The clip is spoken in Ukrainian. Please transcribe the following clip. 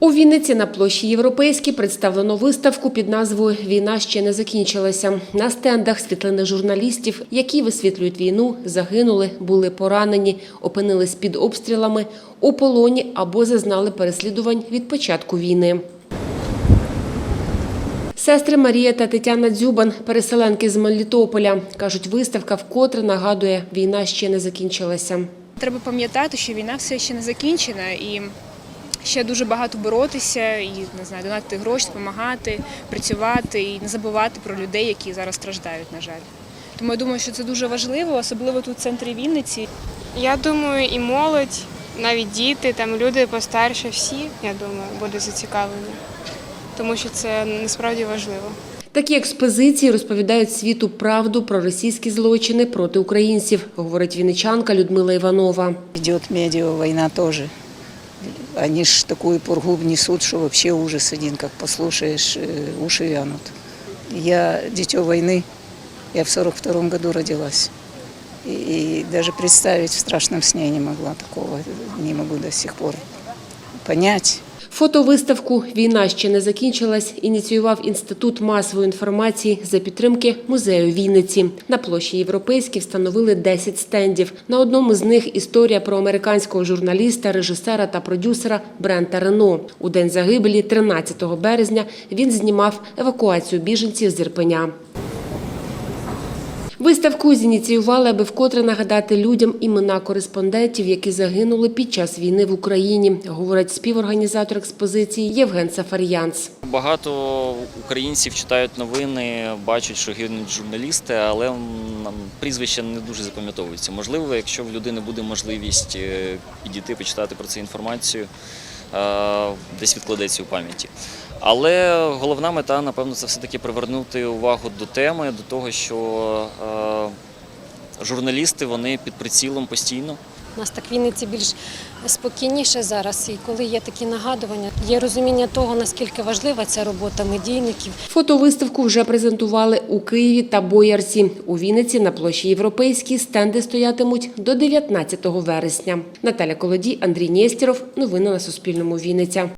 У Вінниці на площі Європейській представлено виставку під назвою Війна ще не закінчилася. На стендах світлини журналістів, які висвітлюють війну, загинули, були поранені, опинились під обстрілами, у полоні або зазнали переслідувань від початку війни. Сестри Марія та Тетяна Дзюбан, переселенки з Мелітополя, кажуть, виставка вкотре нагадує, війна ще не закінчилася. Треба пам'ятати, що війна все ще не закінчена і ще дуже багато боротися і не знаю, донати гроші, допомагати, працювати і не забувати про людей, які зараз страждають, на жаль. Тому я думаю, що це дуже важливо, особливо тут в центрі Вінниці. Я думаю, і молодь, навіть діти, там люди постарше, всі, я думаю, будуть зацікавлені, тому що це насправді важливо. Такі експозиції розповідають світу правду про російські злочини проти українців, говорить вінничанка Людмила Іванова. Идет медиа-война тоже. Они ж такую пургу внесут, что вообще ужас один, как послушаешь, э, уши вянут. Я дитё войны, я в 42-м году родилась. И, и даже представить в страшном сне не могла такого, не могу до сих пор понять. Фотовиставку Війна ще не закінчилась. Ініціював інститут масової інформації за підтримки музею Вінниці. На площі Європейській встановили 10 стендів. На одному з них історія про американського журналіста, режисера та продюсера Брента Рено. У день загибелі, 13 березня, він знімав евакуацію біженців з Ірпеня. Виставку зініціювали, аби вкотре нагадати людям імена кореспондентів, які загинули під час війни в Україні, говорить співорганізатор експозиції Євген Сафар'янц. Багато українців читають новини, бачать, що гинуть журналісти, але прізвища не дуже запам'ятовуються. Можливо, якщо в людини буде можливість е, підійти, почитати про це інформацію, е, десь відкладеться у пам'яті. Але головна мета, напевно, це все-таки привернути увагу до теми, до того, що е, журналісти вони під прицілом постійно. У нас так в Вінниці більш спокійніше зараз. І коли є такі нагадування, є розуміння того, наскільки важлива ця робота медійників. Фотовиставку вже презентували у Києві та Боярці. У Вінниці на площі Європейській стенди стоятимуть до 19 вересня. Наталя Колодій, Андрій Нєстєров. Новини на Суспільному. Вінниця.